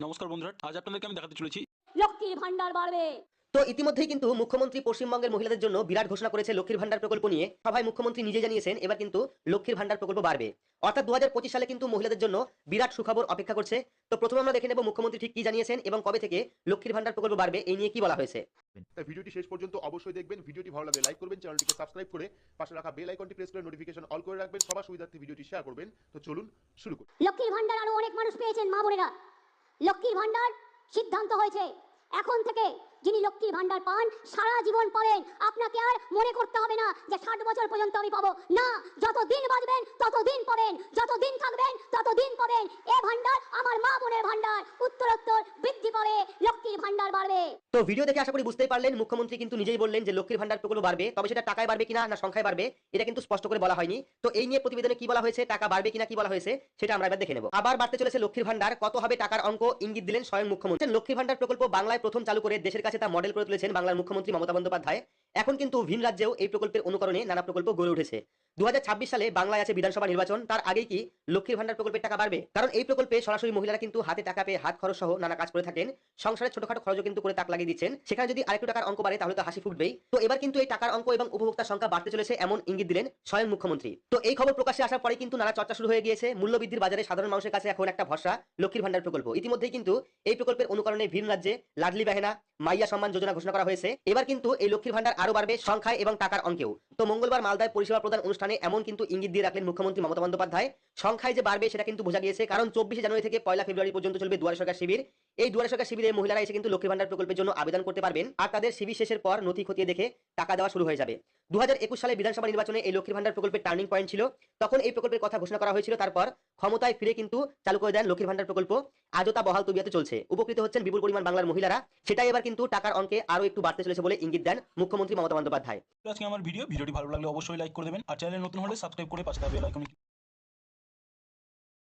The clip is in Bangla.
নমস্কার বন্ধুরা আজ আপনাদেরকে আমি দেখাতে চলেছি। লক্ষ্মীর ভান্ডার বাড়বে। তো ইতিমধ্যেই কিন্তু মুখ্যমন্ত্রী পশ্চিমবঙ্গের মহিলাদের জন্য বিরাট ঘোষণা করেছে লক্ষ্মীর ভান্ডার প্রকল্প নিয়ে। সভায় মুখ্যমন্ত্রী নিজে জানিয়েছেন এবার কিন্তু লক্ষ্মীর ভান্ডার প্রকল্প বাড়বে। অর্থাৎ দু সালে কিন্তু মহিলাদের জন্য বিরাট সুখবর অপেক্ষা করছে। তো প্রথমে আমরা দেখে নেব মুখ্যমন্ত্রী ঠিক কি জানিয়েছেন এবং কবে থেকে লক্ষ্মীর ভান্ডার প্রকল্প বাড়বে এই নিয়ে কি বলা হয়েছে। তাই ভিডিওটি শেষ পর্যন্ত অবশ্যই দেখবেন। ভিডিওটি ভালো লাগলে লাইক করবেন চ্যানেলটিকে সাবস্ক্রাইব করে পাশে রাখা বেল আইকনটি প্রেস করে নোটিফিকেশন অল করে রাখবেন। সবার সুবিধার্থে ভিডিওটি শেয়ার করবেন। তো চলুন শুরু করি। লক্ষ্মীর ভান্ডার আরও অনেক মানুষ পেয়েছেন মা বোনেরা। লক্ষ্মীর ভান্ডার সিদ্ধান্ত হয়েছে। এখন থেকে যিনি লক্ষ্মীর ভান্ডার পান, সারা জীবন পাবেন আপনাকে আর মনে করতে হবে না যে ষাট বছর পর্যন্ত আমি পাবো। না যত দিন বাঁচবেন তত দিন পাবেন। যত দিন থাকবেন তত দিন পাবেন এ ভান্ডার আমার মা বোনের ভান্ডার উত্তরোত্তর বৃদ্ধি লক্ষ্মীর ভান্ডার বাড়বে। তো ভিডিও দেখে আশা করি বুঝতেই পারলেন, মুখ্যমন্ত্রী কিন্তু নিজেই বললেন যে লক্ষ্মীর ভান্ডার প্রকল্প বাড়বে, তবে সেটা টাকায় বাড়বে কিনা না সংখ্যায় বাড়বে, এটা কিন্তু স্পষ্ট করে বলা হয়নি। তো এই নিয়ে প্রতিবেদনে কি বলা হয়েছে, টাকা বাড়বে কিনা কি বলা হয়েছে, সেটা আমরা এবার দেখে নেব। আবার বাড়তে চলেছে লক্ষ্মীর ভান্ডার, কত হবে টাকার অঙ্ক, ইঙ্গিত দিলেন স্বয়ং মুখ্যমন্ত্রী। লক্ষ্মীর ভান্ডার প্রকল্প বাংলায় প্রথম চালু করে দেশের কাছে তা মডেল করে তুলেছেন বাংলার মুখ্যমন্ত্রী মমতা বন্দ্যোপাধ্যায়। এখন কিন্তু ভিন রাজ্যেও এই প্রকল্পের অনুকরণে নানা প্রকল্প গড়ে উঠেছে। দু হাজার ছাব্বিশ সালে বাংলায় আছে বিধানসভা নির্বাচন, তার আগেই কি লক্ষ্মীর ভান্ডার প্রকল্পের টাকা বাড়বে? কারণ এই প্রকল্পে সরাসরি মহিলারা কিন্তু হাতে টাকা পেয়ে হাত খরচ সহ নানা কাজ করে থাকেন। সংসারের ছোটখাটো খরচও কিন্তু করে তাক লাগিয়ে দিচ্ছেন। সেখানে যদি আরেকটু টাকার অঙ্ক বাড়ে, তাহলে তো হাসি ফুটবেই। তো এবার কিন্তু এই টাকার অঙ্ক এবং উপভোক্তার সংখ্যা বাড়তে চলেছে এমন ইঙ্গিত দিলেন স্বয়ং মুখ্যমন্ত্রী। তো এই খবর প্রকাশ্যে আসার পরে কিন্তু নানা চর্চা শুরু হয়ে গিয়েছে। মূল্যবৃদ্ধির বাজারে সাধারণ মানুষের কাছে এখন একটা ভরসা, লক্ষ্মীর ভান্ডার প্রকল্প। ইতিমধ্যেই কিন্তু এই প্রকল্পের অনুকরণে ভিন রাজ্যে লাডলি বাহেনা, মাইয়া সম্মান যোজনা ঘোষণা করা হয়েছে। এবার কিন্তু এই লক্ষ্মীর ভান্ডার আরও বাড়বে সংখ্যায় এবং টাকার অঙ্কেও। তো মঙ্গলবার মালদায় পরিষেবা প্রদান অনুষ্ঠানে এমন কিন্তু ইঙ্গিত দিয়ে রাখলেন মুখ্যমন্ত্রী মমতা বন্দ্যোপাধ্যায়। সংখ্যায় যে বাড়বে সেটা কিন্তু বোঝা গিয়েছে, কারণ চব্বিশে জানুয়ারি থেকে পয়লা ফেব্রুয়ারি পর্যন্ত চলবে দুয়ারে সরকার শিবির। এই দুয়ারে সরকার শিবিরে মহিলারা এসে কিন্তু লক্ষ্মীর ভান্ডার প্রকল্পের জন্য আবেদন করতে পারবেন আর তাদের শিবির শেষের পর নথি খতিয়ে দেখে টাকা দেওয়া শুরু হয়ে যাবে। দু হাজার একুশ সালে বিধানসভা নির্বাচনে এই লক্ষ্মীর ভান্ডার প্রকল্পের টার্নিং পয়েন্ট ছিল। তখন এই প্রকল্পের কথা ঘোষণা করা হয়েছিল, তারপর ক্ষমতায় ফিরে কিন্তু চালু করে দেন লক্ষ্মীর ভান্ডার প্রকল্প। আজও তা বহাল তবিয়াতে চলছে। উপকৃত হচ্ছেন বিপুল পরিমাণ বাংলার মহিলারা। সেটাই এবার কিন্তু টাকার অঙ্কে আরও একটু বাড়তে চলেছে বলে ইঙ্গিত দেন মুখ্যমন্ত্রী মমতা বন্দ্যোপাধ্যায়। আজকে আমার ভিডিও ভিডিওটি ভালো লাগলে অবশ্যই লাইক করে দেবেন। আর চ্যানেলে নতুন হলে সাবস্ক্রাইব করে পাশে থাকবে আইকনে